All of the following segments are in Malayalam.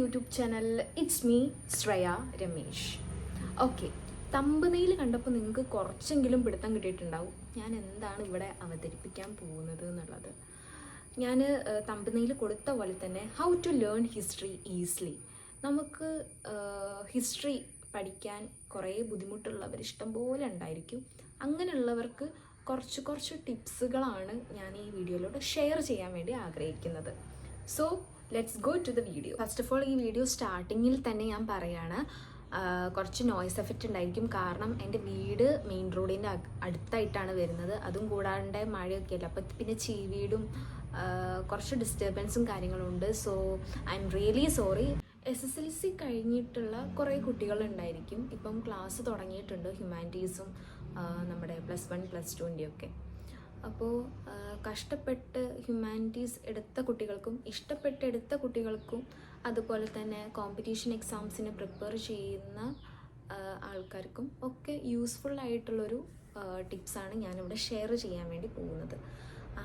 YouTube channel. It's me Shreya. Ramesh okay തമ്പനയിൽ കണ്ടപ്പോൾ നിങ്ങൾക്ക് കുറച്ചെങ്കിലും പിടുത്തം കിട്ടിയിട്ടുണ്ടാവും. ഞാൻ എന്താണ് ഇവിടെ അവതരിപ്പിക്കാൻ പോകുന്നത് എന്നുള്ളത്? ഞാൻ തമ്പനയിൽ കൊടുത്ത പോലെ തന്നെ how to learn history easily നമുക്ക് ഹിസ്റ്ററി പഠിക്കാൻ കുറേ ബുദ്ധിമുട്ടുള്ളവർ ഇഷ്ടം പോലെ ഉണ്ടായിരിക്കും. അങ്ങനെയുള്ളവർക്ക് കുറച്ച് കുറച്ച് ടിപ്സുകളാണ് ഞാൻ ഈ വീഡിയോയിലൂടെ ഷെയർ ചെയ്യാൻ വേണ്ടി ആഗ്രഹിക്കുന്നത്. So let's go to the video first of all ഈ വീഡിയോ സ്റ്റാർട്ടിങ്ങിൽ തന്നെ ഞാൻ പറയാണ് കുറച്ച് നോയ്സ് എഫക്റ്റ് ഉണ്ടായിരിക്കും. കാരണം എന്റെ വീട് മെയിൻ റോഡിന്റെ അടുത്തായിട്ടാണ് വരുന്നത്. അതും കൂടാണ്ട് മഴയൊക്കെ അല്ല അപ്പം പിന്നെ ചീവീടും വീടും കുറച്ച് ഡിസ്റ്റർബൻസും കാര്യങ്ങളും ഉണ്ട് so I'm really sorry S S L C കഴിഞ്ഞിട്ടുള്ള കുറേ കുട്ടികളുണ്ടായിരിക്കും. ഇപ്പം ക്ലാസ് തുടങ്ങിയിട്ടുണ്ട് ഹ്യൂമാനിറ്റീസും നമ്മുടെ പ്ലസ് വൺ പ്ലസ് ടുവിന്റെ ഒക്കെ. അപ്പോൾ കഷ്ടപ്പെട്ട് ഹ്യൂമാനിറ്റീസ് എടുത്ത കുട്ടികൾക്കും ഇഷ്ടപ്പെട്ട് എടുത്ത കുട്ടികൾക്കും അതുപോലെ തന്നെ കോമ്പറ്റീഷൻ എക്സാംസിന് പ്രിപ്പയർ ചെയ്യുന്ന ആൾക്കാർക്കും ഒക്കെ യൂസ്ഫുൾ ആയിട്ടുള്ളൊരു ടിപ്സാണ് ഞാനിവിടെ ഷെയർ ചെയ്യാൻ വേണ്ടി പോകുന്നത്.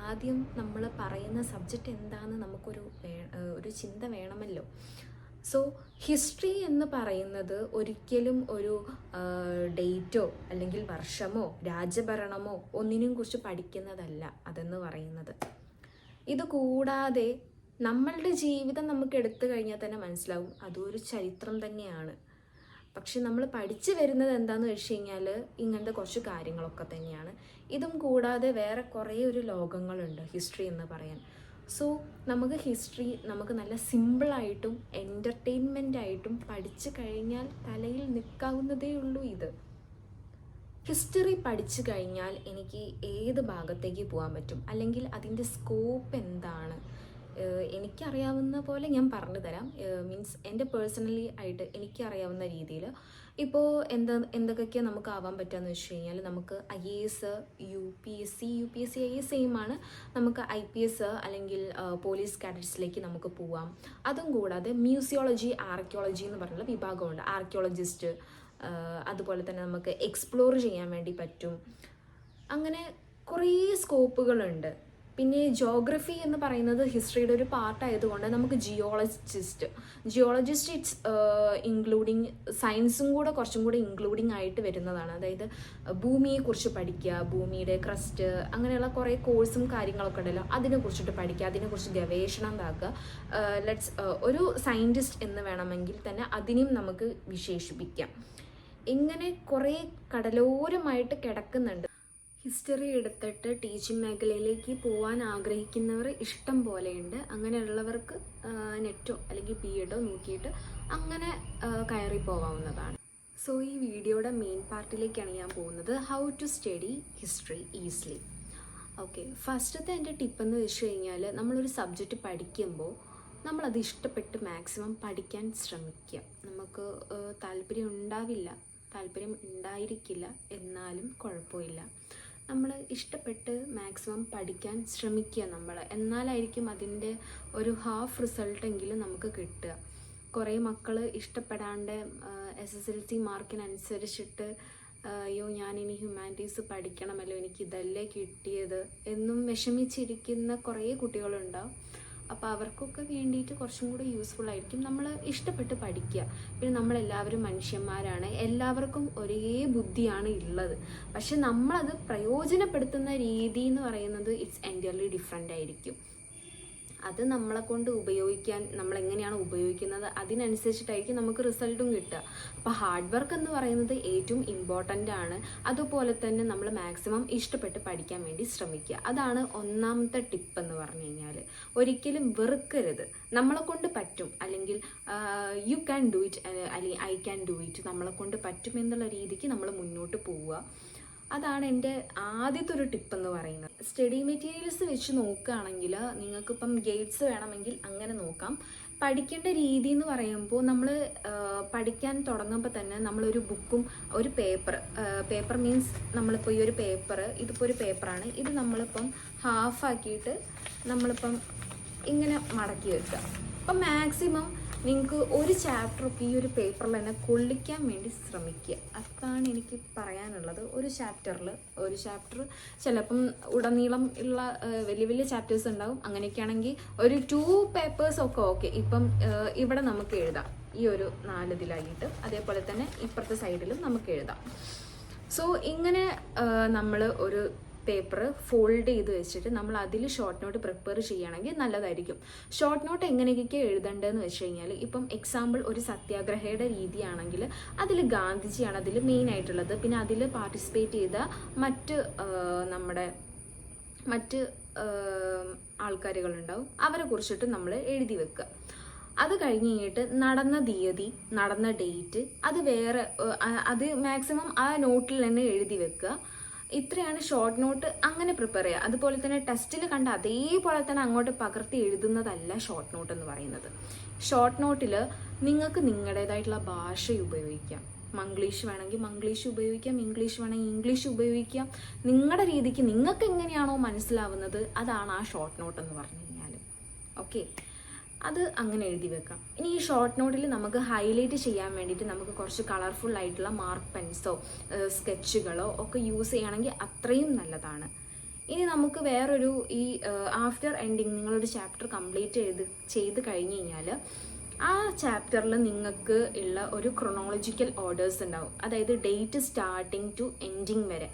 ആദ്യം നമ്മൾ പറയുന്ന സബ്ജക്റ്റ് എന്താണെന്ന് നമുക്കൊരു ഒരു ചിന്ത വേണമല്ലോ. സോ ഹിസ്റ്ററി എന്ന് പറയുന്നത് ഒരിക്കലും ഒരു ഡേറ്റോ അല്ലെങ്കിൽ വർഷമോ രാജഭരണമോ ഒന്നിനും കുറിച്ച് പഠിക്കുന്നതല്ല അതെന്ന് പറയുന്നത്. ഇത് കൂടാതെ നമ്മളുടെ ജീവിതം നമുക്ക് എടുത്തു കഴിഞ്ഞാൽ തന്നെ മനസ്സിലാവും അതൊരു ചരിത്രം തന്നെയാണ്. പക്ഷെ നമ്മൾ പഠിച്ചു വരുന്നത് എന്താന്ന് വെച്ച് കഴിഞ്ഞാൽ ഇങ്ങനത്തെ കുറച്ച് കാര്യങ്ങളൊക്കെ തന്നെയാണ്. ഇതും കൂടാതെ വേറെ കുറേ ഒരു ലോകങ്ങളുണ്ട് ഹിസ്റ്ററി എന്ന് പറയാൻ. സോ നമുക്ക് ഹിസ്റ്ററി നമുക്ക് നല്ല സിമ്പിളായിട്ടും എന്റർടൈൻമെന്റ് ആയിട്ടും പഠിച്ചു കഴിഞ്ഞാൽ തലയിൽ നിൽക്കാവുന്നതേ ഉള്ളൂ ഇത്. ഹിസ്റ്ററി പഠിച്ചു കഴിഞ്ഞാൽ എനിക്ക് ഏത് ഭാഗത്തേക്ക് പോകാൻ പറ്റും? അല്ലെങ്കിൽ അതിന്റെ സ്കോപ്പ് എന്താണ്? എനിക്കറിയാവുന്ന പോലെ ഞാൻ പറഞ്ഞു തരാം. മീൻസ് എന്റെ പേഴ്സണലി ആയിട്ട് എനിക്കറിയാവുന്ന രീതിയിൽ ഇപ്പോൾ എന്താ എന്തൊക്കെയാണ് നമുക്ക് ആവാൻ പറ്റുകയെന്ന് വെച്ച് കഴിഞ്ഞാൽ നമുക്ക് I A S U P S C U P S C I S same ആണ്. നമുക്ക് ഐ പി എസ് അല്ലെങ്കിൽ പോലീസ് കാഡറ്റ്സിലേക്ക് നമുക്ക് പോവാം. അതും കൂടാതെ മ്യൂസിയോളജി ആർക്കിയോളജി എന്ന് പറഞ്ഞുള്ള വിഭാഗമുണ്ട്. ആർക്കിയോളജിസ്റ്റ് അതുപോലെ തന്നെ നമുക്ക് എക്സ്പ്ലോർ ചെയ്യാൻ വേണ്ടി പറ്റും. അങ്ങനെ കുറേ സ്കോപ്പുകളുണ്ട് പിന്നെ ജോഗ്രഫി എന്ന് പറയുന്നത് ഹിസ്റ്ററിയുടെ ഒരു പാർട്ടായതുകൊണ്ട് നമുക്ക് ജിയോളജിസ്റ്റ് ജിയോളജിസ്റ്റ് ഇറ്റ്സ് ഇൻക്ലൂഡിങ് സയൻസും കൂടെ കുറച്ചും കൂടെ ഇൻക്ലൂഡിങ് ആയിട്ട് വരുന്നതാണ്. അതായത് ഭൂമിയെക്കുറിച്ച് പഠിക്കുക ഭൂമിയുടെ ക്രസ്റ്റ് അങ്ങനെയുള്ള കുറേ കോഴ്സും കാര്യങ്ങളൊക്കെ ഉണ്ടല്ലോ. അതിനെ കുറിച്ചിട്ട് പഠിക്കുക അതിനെക്കുറിച്ച് ഗവേഷണം ഇതാക്കുക ലെറ്റ്സ് ഒരു സയന്റിസ്റ്റ് എന്ന് വേണമെങ്കിൽ തന്നെ അതിനെയും നമുക്ക് വിശേഷിപ്പിക്കാം. ഇങ്ങനെ കുറേ കടലോരമായിട്ട് കിടക്കുന്നുണ്ട്. ഹിസ്റ്ററി എടുത്തിട്ട് ടീച്ചിങ് മേഖലയിലേക്ക് പോകാൻ ആഗ്രഹിക്കുന്നവർ ഇഷ്ടം പോലെയുണ്ട്. അങ്ങനെയുള്ളവർക്ക് നെറ്റോ അല്ലെങ്കിൽ പി എഡോ നോക്കിയിട്ട് അങ്ങനെ കയറി പോകാവുന്നതാണ് സോ ഈ വീഡിയോയുടെ മെയിൻ പാർട്ടിലേക്കാണ് ഞാൻ പോകുന്നത്. How to study history easily okay ഫസ്റ്റത്തെ എന്റെ ടിപ്പ് എന്ന് വെച്ച് കഴിഞ്ഞാൽ നമ്മളൊരു സബ്ജക്റ്റ് പഠിക്കുമ്പോൾ നമ്മളത് ഇഷ്ടപ്പെട്ട് മാക്സിമം പഠിക്കാൻ ശ്രമിക്കുക. നമുക്ക് താല്പര്യം ഉണ്ടാവില്ല താല്പര്യം ഉണ്ടായിരിക്കില്ല എന്നാലും കുഴപ്പമില്ല. നമ്മൾ ഇഷ്ടപ്പെട്ട് മാക്സിമം പഠിക്കാൻ ശ്രമിക്കുക നമ്മൾ എന്നാലായിരിക്കും അതിന്റെ ഒരു ഹാഫ് റിസൾട്ടെങ്കിലും നമുക്ക് കിട്ടുക. കുറേ മക്കൾ ഇഷ്ടപ്പെടാണ്ട് എസ് എസ് എൽ സി മാർക്കിനനുസരിച്ചിട്ട് അയ്യോ ഞാനിനി ഹ്യൂമാനിറ്റീസ് പഠിക്കണമല്ലോ എനിക്ക് ഇതല്ലേ കിട്ടിയത് എന്നും വിഷമിച്ചിരിക്കുന്ന കുറേ കുട്ടികളുണ്ടാവും. അപ്പോൾ അവർക്കൊക്കെ വേണ്ടിയിട്ട് കുറച്ചും കൂടെ യൂസ്ഫുൾ ആയിരിക്കും. നമ്മൾ ഇഷ്ടപ്പെട്ട് പഠിക്കുക. പിന്നെ നമ്മളെല്ലാവരും മനുഷ്യന്മാരാണ്. എല്ലാവർക്കും ഒരേ ബുദ്ധിയാണ് ഉള്ളത് പക്ഷെ നമ്മളത് പ്രയോജനപ്പെടുത്തുന്ന രീതി എന്ന് പറയുന്നത് ഇറ്റ്സ് എന്റയർലി ഡിഫറെന്റ് ആയിരിക്കും. അത് നമ്മളെ കൊണ്ട് ഉപയോഗിക്കാൻ നമ്മൾ എങ്ങനെയാണ് ഉപയോഗിക്കുന്നത് അതിനനുസരിച്ചിട്ടായിരിക്കും നമുക്ക് റിസൾട്ടും കിട്ടുക. അപ്പോൾ ഹാർഡ് വർക്ക് എന്ന് പറയുന്നത് ഏറ്റവും ഇമ്പോർട്ടന്റ് ആണ്. അതുപോലെ തന്നെ നമ്മൾ മാക്സിമം ഇഷ്ടപ്പെട്ട് പഠിക്കാൻ വേണ്ടി ശ്രമിക്കുക. അതാണ് ഒന്നാമത്തെ ടിപ്പ് എന്ന് പറഞ്ഞു കഴിഞ്ഞാൽ. ഒരിക്കലും വെറുക്കരുത്. നമ്മളെ കൊണ്ട് പറ്റും. അല്ലെങ്കിൽ യു ക്യാൻ ഡു ഇറ്റ് അല്ലെങ്കിൽ ഐ ക്യാൻ ഡു ഇറ്റ് നമ്മളെ കൊണ്ട് പറ്റും എന്നുള്ള രീതിക്ക് നമ്മൾ മുന്നോട്ട് പോവുക. അതാണ് എന്റെ ആദ്യത്തെ ഒരു ടിപ്പ് എന്ന് പറയുന്നത്. സ്റ്റഡി മെറ്റീരിയൽസ് വെച്ച് നോക്കുകയാണെങ്കിൽ നിങ്ങൾക്കിപ്പം ഗേറ്റ്സ് വേണമെങ്കിൽ അങ്ങനെ നോക്കാം. പഠിക്കേണ്ട രീതി എന്ന് പറയുമ്പോൾ നമ്മൾ പഠിക്കാൻ തുടങ്ങുമ്പോൾ തന്നെ നമ്മളൊരു ബുക്കും ഒരു പേപ്പർ പേപ്പർ മീൻസ് നമ്മളിപ്പോൾ ഈ ഒരു പേപ്പർ ഇതിപ്പോൾ ഒരു പേപ്പറാണ്. ഇത് നമ്മളിപ്പം ഹാഫ് ആക്കിയിട്ട് നമ്മളിപ്പം ഇങ്ങനെ മടക്കി വെക്കുക. അപ്പം മാക്സിമം നിങ്ങൾക്ക് ഒരു ചാപ്റ്റർ ഒക്കെ ഈ ഒരു പേപ്പറിൽ തന്നെ കൊള്ളിക്കാൻ വേണ്ടി ശ്രമിക്കുക. അതാണ് എനിക്ക് പറയാനുള്ളത്. ഒരു ചാപ്റ്ററിൽ ഒരു ചാപ്റ്റർ ചിലപ്പം ഉടനീളം ഉള്ള വലിയ വലിയ ചാപ്റ്റേഴ്സ് ഉണ്ടാവും. അങ്ങനെയൊക്കെയാണെങ്കിൽ ഒരു ടു പേപ്പേഴ്സ് ഒക്കെ ഓക്കെ ഇപ്പം ഇവിടെ നമുക്ക് എഴുതാം. ഈ ഒരു നാലിതിലായിട്ട്. അതേപോലെ തന്നെ ഇപ്പുറത്തെ സൈഡിലും നമുക്ക് എഴുതാം. സോ ഇങ്ങനെ നമ്മൾ ഒരു പേപ്പർ ഫോൾഡ് ചെയ്ത് വെച്ചിട്ട് നമ്മൾ അതിൽ ഷോർട്ട് നോട്ട് പ്രിപ്പയർ ചെയ്യുകയാണെങ്കിൽ നല്ലതായിരിക്കും. ഷോർട്ട് നോട്ട് എങ്ങനെയൊക്കെ എഴുതേണ്ടതെന്ന് വെച്ച് കഴിഞ്ഞാൽ ഇപ്പം എക്സാമ്പിൾ ഒരു സത്യാഗ്രഹയുടെ രീതിയാണെങ്കിൽ അതിൽ ഗാന്ധിജിയാണ് അതിൽ മെയിൻ ആയിട്ടുള്ളത്. പിന്നെ അതിൽ പാർട്ടിസിപ്പേറ്റ് ചെയ്ത മറ്റ് നമ്മുടെ മറ്റ് ആൾക്കാരുകളുണ്ടാവും. അവരെ കുറിച്ചിട്ട് നമ്മൾ എഴുതി വെക്കുക. അത് കഴിഞ്ഞ് കഴിഞ്ഞിട്ട് നടന്ന തീയതി നടന്ന ഡേറ്റ് അത് വേറെ അത് മാക്സിമം ആ നോട്ടിൽ തന്നെ എഴുതി വെക്കുക. ഇത്രയാണ് ഷോർട്ട് നോട്ട് അങ്ങനെ പ്രിപ്പയർ ചെയ്യുക. അതുപോലെ തന്നെ ടെസ്റ്റിൽ കണ്ട അതേപോലെ തന്നെ അങ്ങോട്ട് പകർത്തി എഴുതുന്നതല്ല ഷോർട്ട് നോട്ട് എന്ന് പറയുന്നത്. ഷോർട്ട് നോട്ടിൽ നിങ്ങൾക്ക് നിങ്ങളുടേതായിട്ടുള്ള ഭാഷ ഉപയോഗിക്കാം. മംഗ്ലീഷ് വേണമെങ്കിൽ മംഗ്ലീഷ് ഉപയോഗിക്കാം ഇംഗ്ലീഷ് വേണമെങ്കിൽ ഇംഗ്ലീഷ് ഉപയോഗിക്കാം. നിങ്ങളുടെ രീതിക്ക് നിങ്ങൾക്ക് എങ്ങനെയാണോ മനസ്സിലാവുന്നത് അതാണ് ആ ഷോർട്ട് നോട്ട് എന്ന് പറഞ്ഞു കഴിഞ്ഞാൽ ഓക്കെ അത് അങ്ങനെ എഴുതി വെക്കാം. ഇനി ഈ ഷോർട്ട് നോട്ടിൽ നമുക്ക് ഹൈലൈറ്റ് ചെയ്യാൻ വേണ്ടിയിട്ട് നമുക്ക് കുറച്ച് കളർഫുൾ ആയിട്ടുള്ള മാർക്ക് പെൻസോ സ്കെച്ചുകളോ ഒക്കെ യൂസ് ചെയ്യുകയാണെങ്കിൽ അത്രയും നല്ലതാണ്. ഇനി നമുക്ക് വേറൊരു ഈ ആഫ്റ്റർ എൻഡിങ് നിങ്ങളൊരു ചാപ്റ്റർ കംപ്ലീറ്റ് ചെയ്ത് ചെയ്ത് കഴിഞ്ഞ് കഴിഞ്ഞാൽ ആ ചാപ്റ്ററിൽ നിങ്ങൾക്ക് ഉള്ള ഒരു ക്രൊണോളജിക്കൽ ഓർഡേഴ്സ് ഉണ്ടാവും. അതായത് ഡേറ്റ് സ്റ്റാർട്ടിങ് ടു എൻഡിങ് വരെ.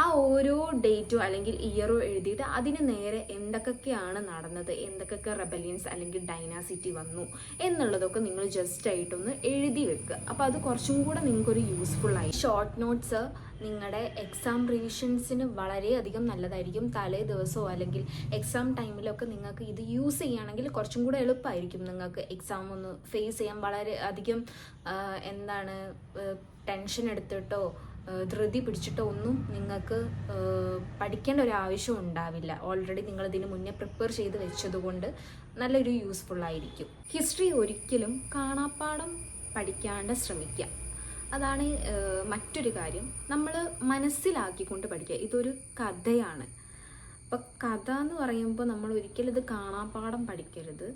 ആ ഓരോ ഡേറ്റോ അല്ലെങ്കിൽ ഇയറോ എഴുതിയിട്ട് അതിന് നേരെ എന്തൊക്കെയാണ് നടന്നത്? എന്തൊക്കെ റെബലിയൻസ് അല്ലെങ്കിൽ ഡൈനാസിറ്റി വന്നു? എന്നുള്ളതൊക്കെ നിങ്ങൾ ജസ്റ്റ് ആയിട്ടൊന്ന് എഴുതി വെക്കുക. അപ്പോൾ അത് കുറച്ചും കൂടെ നിങ്ങൾക്കൊരു യൂസ്ഫുൾ ആയി. ഷോർട്ട് നോട്ട്സ് നിങ്ങളുടെ എക്സാം റിവിഷൻസിന് വളരെയധികം നല്ലതായിരിക്കും. തലേ ദിവസമോ അല്ലെങ്കിൽ എക്സാം ടൈമിലൊക്കെ നിങ്ങൾക്ക് ഇത് യൂസ് ചെയ്യുകയാണെങ്കിൽ കുറച്ചും കൂടെ എളുപ്പമായിരിക്കും നിങ്ങൾക്ക് എക്സാം ഒന്ന് ഫേസ് ചെയ്യാൻ. വളരെ അധികം എന്താണ് ടെൻഷൻ എടുത്തിട്ടോ ധൃതി പിടിച്ചിട്ടോ ഒന്നും നിങ്ങൾക്ക് പഠിക്കേണ്ട ഒരു ആവശ്യം ഉണ്ടാവില്ല. ഓൾറെഡി നിങ്ങൾ ഇതിന് മുന്നേ പ്രിപ്പയർ ചെയ്ത് വെച്ചതുകൊണ്ട് നല്ലൊരു യൂസ്ഫുൾ ആയിരിക്കും. ഹിസ്റ്ററി ഒരിക്കലും കാണാപ്പാടം പഠിക്കാണ്ട് ശ്രമിക്കുക. അതാണ് മറ്റൊരു കാര്യം. നമ്മൾ മനസ്സിലാക്കിക്കൊണ്ട് പഠിക്കുക. ഇതൊരു കഥയാണ്. അപ്പം കഥ എന്ന് പറയുമ്പോൾ നമ്മൾ ഒരിക്കലും ഇത് കാണാപ്പാടം പഠിക്കരുത്.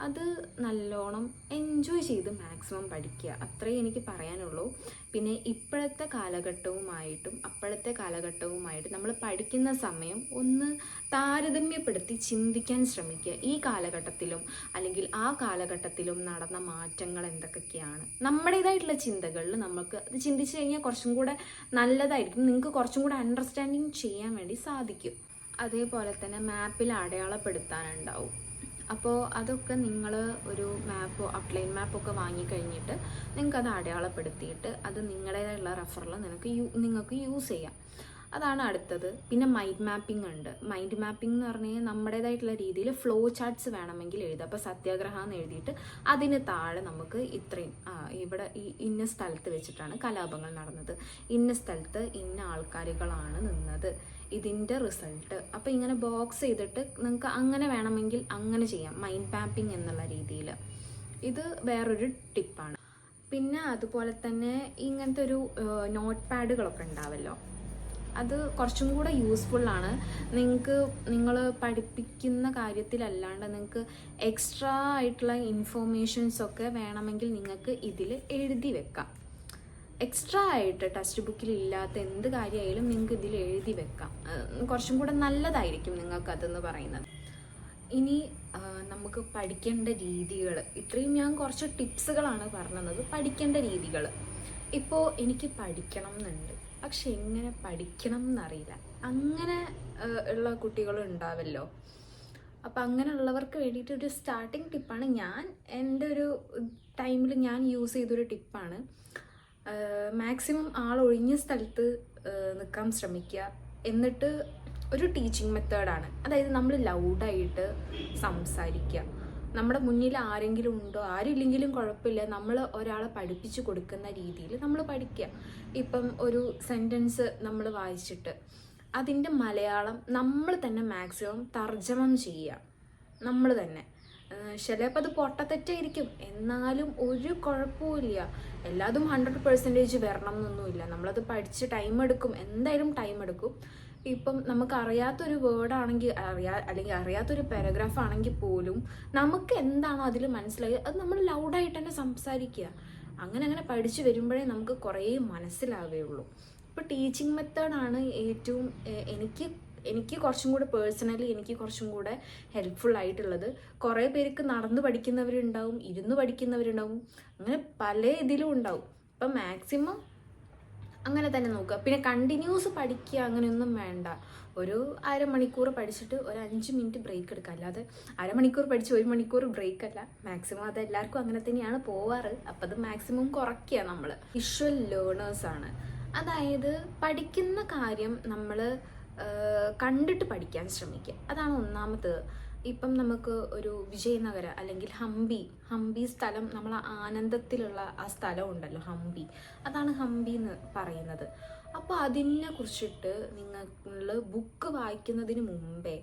അത് നല്ലോണം എൻജോയ് ചെയ്ത് മാക്സിമം പഠിക്കുക. അത്രേ എനിക്ക് പറയാനുള്ളൂ. പിന്നെ ഇപ്പോഴത്തെ കാലഘട്ടവുമായിട്ടും അപ്പോഴത്തെ കാലഘട്ടവുമായിട്ട് നമ്മൾ പഠിക്കുന്ന സമയം ഒന്ന് താരതമ്യപ്പെടുത്തി ചിന്തിക്കാൻ ശ്രമിക്കുക. ഈ കാലഘട്ടത്തിലും അല്ലെങ്കിൽ ആ കാലഘട്ടത്തിലും നടന്ന മാറ്റങ്ങൾ എന്തൊക്കെയാണ്? നമ്മുടേതായിട്ടുള്ള ചിന്തകളിൽ നമുക്ക് അത് ചിന്തിച്ചു കഴിഞ്ഞാൽ കുറച്ചും കൂടെ നല്ലതായിരിക്കും. നിങ്ങൾക്ക് കുറച്ചും കൂടെ അണ്ടർസ്റ്റാൻഡിങ് ചെയ്യാൻ വേണ്ടി സാധിക്കും. അതേപോലെ തന്നെ മാപ്പിൽ അടയാളപ്പെടുത്താനുണ്ടാവും. അപ്പോൾ അതൊക്കെ നിങ്ങൾ ഒരു മാപ്പോ അപ്ലൈൻ മാപ്പൊക്കെ വാങ്ങിക്കഴിഞ്ഞിട്ട് നിങ്ങൾക്കത് അടയാളപ്പെടുത്തിയിട്ട് അത് നിങ്ങളുടേതായുള്ള റെഫറിൽ നിനക്ക് യൂ നിങ്ങൾക്ക് യൂസ് ചെയ്യാം. അതാണ് അടുത്തത്. പിന്നെ മൈൻഡ് മാപ്പിംഗ് ഉണ്ട്. മൈൻഡ് മാപ്പിംഗ് എന്ന് പറഞ്ഞു കഴിഞ്ഞാൽ നമ്മുടേതായിട്ടുള്ള രീതിയിൽ ഫ്ലോ ചാർട്ട്സ് വേണമെങ്കിൽ എഴുതാം. അപ്പോൾ സത്യാഗ്രഹം എന്ന് എഴുതിയിട്ട് അതിന് താഴെ നമുക്ക് ഇത്രയും ഇവിടെ ഈ ഇന്ന സ്ഥലത്ത് വെച്ചിട്ടാണ് കലാപങ്ങൾ നടന്നത്. ഇന്ന സ്ഥലത്ത് ഇന്ന ആൾക്കാരുകളാണ് നിന്നത്. ഇതിന്റെ റിസൾട്ട് അപ്പോൾ ഇങ്ങനെ ബോക്സ് ചെയ്തിട്ട് നിങ്ങൾക്ക് അങ്ങനെ വേണമെങ്കിൽ അങ്ങനെ ചെയ്യാം. മൈൻഡ് മാപ്പിംഗ് എന്നുള്ള രീതിയിൽ ഇത് വേറൊരു ടിപ്പാണ് പിന്നെ അതുപോലെ തന്നെ ഇങ്ങനത്തെ ഒരു നോട്ട് പാഡുകളൊക്കെ ഉണ്ടാവല്ലോ. അത് കുറച്ചും കൂടെ യൂസ്ഫുള്ളാണ് നിങ്ങൾക്ക് നിങ്ങൾ പഠിപ്പിക്കുന്ന കാര്യത്തിലല്ലാണ്ട് നിങ്ങൾക്ക് എക്സ്ട്രാ ആയിട്ടുള്ള ഇൻഫോർമേഷൻസ് ഒക്കെ വേണമെങ്കിൽ നിങ്ങൾക്ക് ഇതിൽ എഴുതി വെക്കാം. എക്സ്ട്രാ ആയിട്ട് ടെക്സ്റ്റ് ബുക്കിൽ ഇല്ലാത്ത എന്ത് കാര്യമായാലും നിങ്ങൾക്ക് ഇതിൽ എഴുതി വെക്കാം. കുറച്ചും കൂടെ നല്ലതായിരിക്കും നിങ്ങൾക്ക് അതെന്ന് പറയുന്നത്. ഇനി നമുക്ക് പഠിക്കേണ്ട രീതികൾ ഇത്രയും ഞാൻ കുറച്ച് ടിപ്സുകളാണ് പറഞ്ഞത്. പഠിക്കേണ്ട രീതികൾ ഇപ്പോൾ എനിക്ക് പഠിക്കണം എന്നുണ്ട് പക്ഷെ എങ്ങനെ പഠിക്കണം എന്നറിയില്ല. അങ്ങനെ ഉള്ള കുട്ടികളും ഉണ്ടാവല്ലോ. അപ്പം അങ്ങനെയുള്ളവർക്ക് വേണ്ടിയിട്ട് ഒരു സ്റ്റാർട്ടിങ് ടിപ്പാണ് ഞാൻ എന്റെ ഒരു ടൈമിൽ ഞാൻ യൂസ് ചെയ്തൊരു ടിപ്പാണ് മാക്സിമം ആൾ ഒഴിഞ്ഞ സ്ഥലത്ത് നിൽക്കാൻ ശ്രമിക്കുക. എന്നിട്ട് ഒരു ടീച്ചിങ് മെത്തേഡാണ് അതായത് നമ്മൾ ലൗഡായിട്ട് സംസാരിക്കുക. നമ്മുടെ മുന്നിൽ ആരെങ്കിലും ഉണ്ടോ ആരില്ലെങ്കിലും കുഴപ്പമില്ല. നമ്മൾ ഒരാളെ പഠിപ്പിച്ചു കൊടുക്കുന്ന രീതിയിൽ നമ്മൾ പഠിക്കുക. ഇപ്പം ഒരു സെന്റൻസ് നമ്മൾ വായിച്ചിട്ട് അതിന്റെ മലയാളം നമ്മൾ തന്നെ മാക്സിമം തർജമം ചെയ്യുക. നമ്മൾ തന്നെ. ചിലപ്പോൾ അത് പൊട്ടത്തെറ്റായിരിക്കും. എന്നാലും ഒരു കുഴപ്പമില്ല എല്ലാതും ഹൺഡ്രഡ് പെർസെന്റേജ് വരണം എന്നൊന്നുമില്ല. നമ്മളത് പഠിച്ച് ടൈം എടുക്കും. എന്തായാലും ടൈം എടുക്കും. ഇപ്പം നമുക്ക് അറിയാത്തൊരു വേർഡ് ആണെങ്കിൽ അറിയാ അല്ലെങ്കിൽ അറിയാത്തൊരു പാരഗ്രാഫ് ആണെങ്കിൽ പോലും നമുക്ക് എന്താണോ അതിൽ മനസ്സിലായി അത് നമ്മൾ ലൗഡായിട്ട് തന്നെ സംസാരിക്കുക അങ്ങനെ അങ്ങനെ പഠിച്ചു വരുമ്പോഴേ നമുക്ക് കുറേ മനസ്സിലാവുകയുള്ളൂ ഇപ്പോൾ ടീച്ചിങ് മെത്തേഡാണ് ഏറ്റവും എനിക്ക് എനിക്ക് കുറച്ചും കൂടെ പേഴ്സണലി എനിക്ക് കുറച്ചും കൂടെ ഹെൽപ്ഫുൾ ആയിട്ടുള്ളത്. കുറേ പേർക്ക് നടന്ന് പഠിക്കുന്നവരുണ്ടാവും ഇരുന്ന് പഠിക്കുന്നവരുണ്ടാവും അങ്ങനെ പല ഇതിലും ഉണ്ടാവും. ഇപ്പം മാക്സിമം അങ്ങനെ തന്നെ നോക്കുക. പിന്നെ കണ്ടിന്യൂസ് പഠിക്കുക അങ്ങനെയൊന്നും വേണ്ട. ഒരു അരമണിക്കൂർ പഠിച്ചിട്ട് ഒരു അഞ്ച് മിനിറ്റ് ബ്രേക്ക് എടുക്കുക. അല്ലാതെ അരമണിക്കൂർ പഠിച്ച് ഒരു മണിക്കൂർ ബ്രേക്ക് അല്ല. മാക്സിമം അത് എല്ലാവർക്കും അങ്ങനെ തന്നെയാണ് പോവാറ്. അപ്പം അത് മാക്സിമം കുറയ്ക്കുക നമ്മൾ വിഷ്വൽ ലേണേഴ്സ് ആണ്. അതായത് പഠിക്കുന്ന കാര്യം നമ്മൾ കണ്ടിട്ട് പഠിക്കാൻ ശ്രമിക്കുക. അതാണ് ഒന്നാമത് ഇപ്പം നമുക്ക് ഒരു വിജയനഗര അല്ലെങ്കിൽ ഹംപി ഹംപി സ്ഥലം നമ്മൾ ആനന്ദത്തിലുള്ള ആ സ്ഥലം ഉണ്ടല്ലോ ഹംപി. അതാണ് ഹംപി എന്ന് പറയുന്നത്. അപ്പോൾ അതിനെ കുറിച്ചിട്ട് നിങ്ങൾ ബുക്ക് വായിക്കുന്നതിന് മുമ്പേ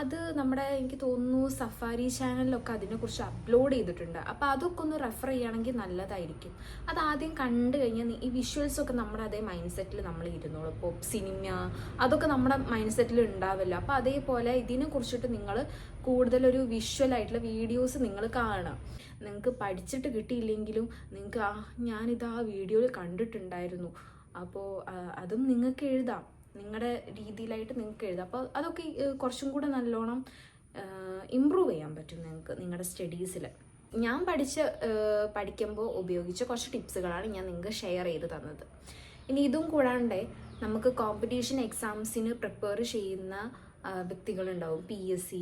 അത് നമ്മുടെ എനിക്ക് തോന്നുന്നു സഫാരി ചാനലിലൊക്കെ അതിനെക്കുറിച്ച് അപ്ലോഡ് ചെയ്തിട്ടുണ്ട്. അപ്പോൾ അതൊക്കെ ഒന്ന് റെഫർ ചെയ്യുകയാണെങ്കിൽ നല്ലതായിരിക്കും. അത് ആദ്യം കണ്ടു കഴിഞ്ഞാൽ ഈ വിഷ്വൽസ് ഒക്കെ നമ്മുടെ അതേ മൈൻഡ് സെറ്റിൽ നമ്മൾ ഇരുന്നോളൂ. ഇപ്പോൾ സിനിമ അതൊക്കെ നമ്മുടെ മൈൻഡ് സെറ്റിൽ ഉണ്ടാവില്ല. അപ്പോൾ അതേപോലെ ഇതിനെ കുറിച്ചിട്ട് നിങ്ങൾ കൂടുതലൊരു വിഷ്വൽ ആയിട്ടുള്ള വീഡിയോസ് നിങ്ങൾ കാണാം നിങ്ങൾക്ക് പഠിച്ചിട്ട് കിട്ടിയില്ലെങ്കിലും നിങ്ങൾക്ക് ആ ഞാനിത് ആ വീഡിയോയിൽ കണ്ടിട്ടുണ്ടായിരുന്നു. അപ്പോൾ അതും നിങ്ങൾക്ക് എഴുതാം. നിങ്ങളുടെ രീതിയിലായിട്ട് നിങ്ങൾക്ക് എഴുതാം. അപ്പോൾ അതൊക്കെ കുറച്ചും കൂടെ നല്ലോണം ഇമ്പ്രൂവ് ചെയ്യാൻ പറ്റും നിങ്ങൾക്ക് നിങ്ങളുടെ സ്റ്റഡീസിൽ ഞാൻ പഠിച്ച പഠിക്കുമ്പോൾ ഉപയോഗിച്ച കുറച്ച് ടിപ്സുകളാണ് ഞാൻ നിങ്ങൾക്ക് ഷെയർ ചെയ്ത് തന്നത്. ഇനി ഇതും കൂടാണ്ട് നമുക്ക് കോമ്പറ്റീഷൻ എക്സാംസിന് പ്രിപ്പയർ ചെയ്യുന്ന വ്യക്തികളുണ്ടാവും. P S C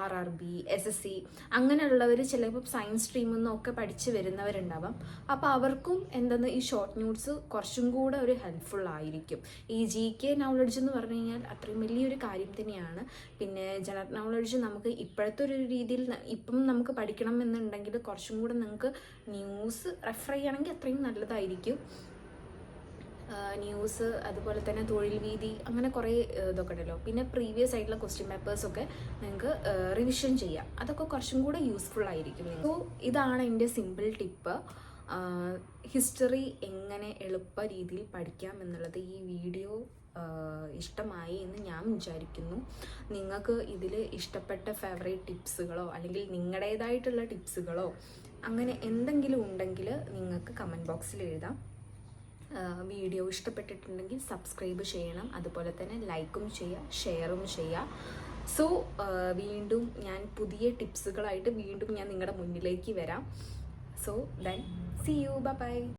R R B S S C അങ്ങനെയുള്ളവർ ചിലപ്പോൾ സയൻസ് സ്ട്രീമിൽ നിന്നൊക്കെ പഠിച്ച് വരുന്നവരുണ്ടാവാം. അപ്പോൾ അവർക്കും എന്തെന്ന് ഈ ഷോർട്ട് നോട്ട്സ് കുറച്ചും കൂടെ ഒരു ഹെൽപ്ഫുൾ ആയിരിക്കും. ഈ ജി കെ നോളജ് എന്ന് പറഞ്ഞു കഴിഞ്ഞാൽ അത്രയും വലിയൊരു കാര്യം തന്നെയാണ്. പിന്നെ ജനറൽ നോളജ് നമുക്ക് ഇപ്പോഴത്തെ ഒരു രീതിയിൽ ഇപ്പം നമുക്ക് പഠിക്കണം എന്നുണ്ടെങ്കിൽ കുറച്ചും കൂടെ നിങ്ങൾക്ക് ന്യൂസ് റെഫർ ചെയ്യുകയാണെങ്കിൽ അത്രയും നല്ലതായിരിക്കും. ന്യൂസ് അതുപോലെ തന്നെ തൊഴിൽ വീതി അങ്ങനെ കുറേ ഇതൊക്കെ ഉണ്ടല്ലോ. പിന്നെ പ്രീവിയസ് ആയിട്ടുള്ള ക്വസ്റ്റ്യൻ പേപ്പേഴ്സൊക്കെ നിങ്ങൾക്ക് റിവിഷൻ ചെയ്യാം. അതൊക്കെ കുറച്ചും കൂടെ യൂസ്ഫുൾ ആയിരിക്കും സോ ഇതാണ് എന്റെ സിമ്പിൾ ടിപ്പ് ഹിസ്റ്ററി എങ്ങനെ എളുപ്പ രീതിയിൽ പഠിക്കാം എന്നുള്ളത് ഈ വീഡിയോ ഇഷ്ടമായി എന്ന് ഞാൻ വിചാരിക്കുന്നു. നിങ്ങൾക്ക് ഇതിൽ ഇഷ്ടപ്പെട്ട ഫേവറേറ്റ് ടിപ്സുകളോ അല്ലെങ്കിൽ നിങ്ങളുടേതായിട്ടുള്ള ടിപ്സുകളോ അങ്ങനെ എന്തെങ്കിലും ഉണ്ടെങ്കിൽ നിങ്ങൾക്ക് കമന്റ് ബോക്സിൽ എഴുതാം. വീഡിയോ ഇഷ്ടപ്പെട്ടിട്ടുണ്ടെങ്കിൽ സബ്സ്ക്രൈബ് ചെയ്യണം. അതുപോലെ തന്നെ ലൈക്കും ചെയ്യുക ഷെയറും ചെയ്യുക. സോ വീണ്ടും ഞാൻ പുതിയ ടിപ്സുകളായിട്ട് വീണ്ടും ഞാൻ നിങ്ങളുടെ മുന്നിലേക്ക് വരാം. So then see you bye